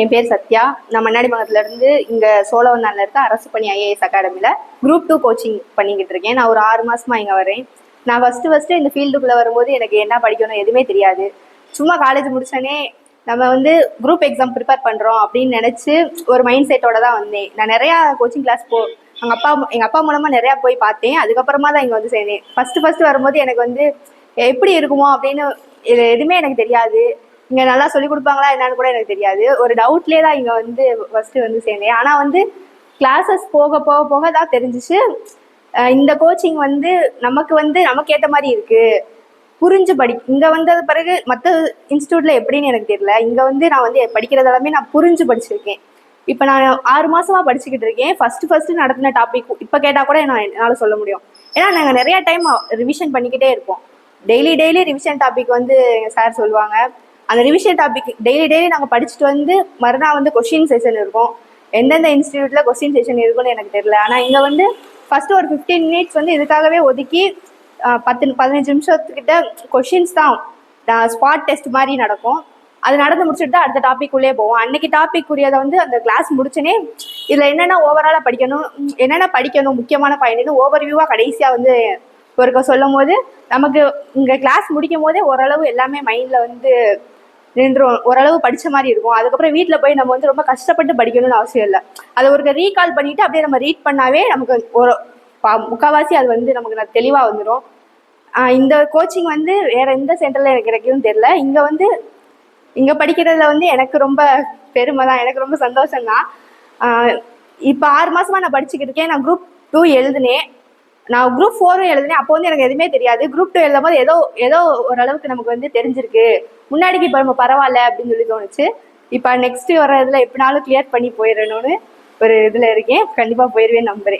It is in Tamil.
என் பேர் சத்யா. நான் மண்ணாடி இருந்து இங்கே சோழவந்தானில் இருக்க அரசு பணி ஐஏஎஸ் அகாடமியில் குரூப் டூ கோச்சிங் பண்ணிக்கிட்டு இருக்கேன். நான் ஒரு ஆறு மாதமாக இங்கே வரேன். நான் ஃபஸ்ட்டு ஃபஸ்ட்டு இந்த ஃபீல்டுக்குள்ளே வரும்போது எனக்கு என்ன படிக்கணும் எதுவுமே தெரியாது. சும்மா காலேஜ் முடிச்சோடனே நம்ம வந்து குரூப் எக்ஸாம் ப்ரிப்பேர் பண்ணுறோம் அப்படின்னு நினச்சி ஒரு மைண்ட் செட்டோட தான் வந்தேன். நான் நிறையா கோச்சிங் கிளாஸ் போ எங்கள் அப்பா எங்கள் அப்பா மூலமாக நிறையா போய் பார்த்தேன். அதுக்கப்புறமா தான் இங்கே வந்து சேர்ந்தேன். ஃபஸ்ட்டு ஃபஸ்ட்டு வரும்போது எனக்கு வந்து எப்படி இருக்குமோ அப்படின்னு இது எதுவுமே எனக்கு தெரியாது. இங்கே நல்லா சொல்லி கொடுப்பாங்களா என்னன்னு கூட எனக்கு தெரியாது. ஒரு டவுட்லேயே தான் இங்கே வந்து ஃபஸ்ட்டு வந்து சேர்ந்தேன். ஆனால் வந்து கிளாஸஸ் போக போக போக தான் தெரிஞ்சிச்சு. இந்த கோச்சிங் வந்து நமக்கு வந்து நமக்கு ஏற்ற மாதிரி இருக்குது புரிஞ்சு படி இங்கே வந்தது பிறகு மற்ற இன்ஸ்டியூட்டில் எப்படின்னு எனக்கு தெரியல. இங்கே வந்து நான் வந்து படிக்கிறது எல்லாமே நான் புரிஞ்சு படிச்சிருக்கேன். இப்போ நான் ஆறு மாசமா படிச்சுக்கிட்டு இருக்கேன். ஃபர்ஸ்ட் ஃபர்ஸ்ட் நடத்தின டாபிக் இப்போ கேட்டால் கூட நான் என்னால் சொல்ல முடியும். ஏன்னா நாங்கள் நிறைய டைம் ரிவிஷன் பண்ணிக்கிட்டே இருப்போம். டெய்லி டெய்லி ரிவிஷன் டாபிக் வந்து எங்கள் சார் சொல்லுவாங்க. அந்த ரிவிஷன் டாபிக் டெய்லி டெய்லி நாங்கள் படிச்சுட்டு வந்து மறுநாள் வந்து கொஷின் செஷன் இருக்கும். எந்தெந்த இன்ஸ்டியூட்டில் கொஸ்டின் செஷன் இருக்குன்னு எனக்கு தெரியல. ஆனால் இங்கே வந்து ஃபஸ்ட்டு ஒரு ஃபிஃப்டீன் மினிட்ஸ் வந்து இதுக்காகவே ஒதுக்கி பத்து பதினஞ்சு நிமிஷத்துக்கிட்ட கொஷின்ஸ் தான் ஸ்பாட் டெஸ்ட் மாதிரி நடக்கும். அது நடந்து முடிச்சுட்டு தான் அடுத்த டாபிக் உள்ளே போவோம். அன்னைக்கு டாபிக் உரியதை வந்து அந்த கிளாஸ் முடிச்சனே இதில் என்னென்ன ஓவராலாக படிக்கணும் என்னென்ன படிக்கணும் முக்கியமான பயன் ஓவர் வியூவாக கடைசியாக வந்து ஒருக்க சொல்லும் போது நமக்கு இங்கே கிளாஸ் முடிக்கும் போதே ஓரளவு எல்லாமே மைண்டில் வந்து நின்றும் ஓரளவு படித்த மாதிரி இருக்கும். அதுக்கப்புறம் வீட்டில் போய் நம்ம வந்து ரொம்ப கஷ்டப்பட்டு படிக்கணும்னு அவசியம் இல்லை. அதை ஒரு ரீகால் பண்ணிட்டு அப்படியே நம்ம ரீட் பண்ணாவே நமக்கு ஒரு பா- அது வந்து நமக்கு தெளிவாக வந்துடும் இந்த கோச்சிங் வந்து வேற எந்த சென்டரில் எனக்கு கிடைக்கும் தெரில இங்கே வந்து இங்கே படிக்கிறதுல வந்து எனக்கு ரொம்ப பெருமை தான். எனக்கு ரொம்ப சந்தோஷம் தான் இப்போ ஆறு மாதமாக நான் படிச்சுக்கிட்டு இருக்கேன். நான் குரூப் டூ எழுதினேன். நான் குரூப் ஃபோரும் எழுதினேன். அப்போ வந்து எனக்கு எதுவுமே தெரியாது. குரூப் டூ எழுதும் போது ஏதோ ஏதோ ஓரளவுக்கு நமக்கு வந்து தெரிஞ்சிருக்கு. முன்னாடிக்கு இப்போ நம்ம பரவாயில்ல அப்படின்னு சொல்லி தோணுச்சு. இப்போ நெக்ஸ்ட் வர இதில் எப்படினாலும் கிளியர் பண்ணி போயிடணும்னு ஒரு இதில் இருக்கேன். கண்டிப்பாக போயிடுவேன் நம்புறேன்.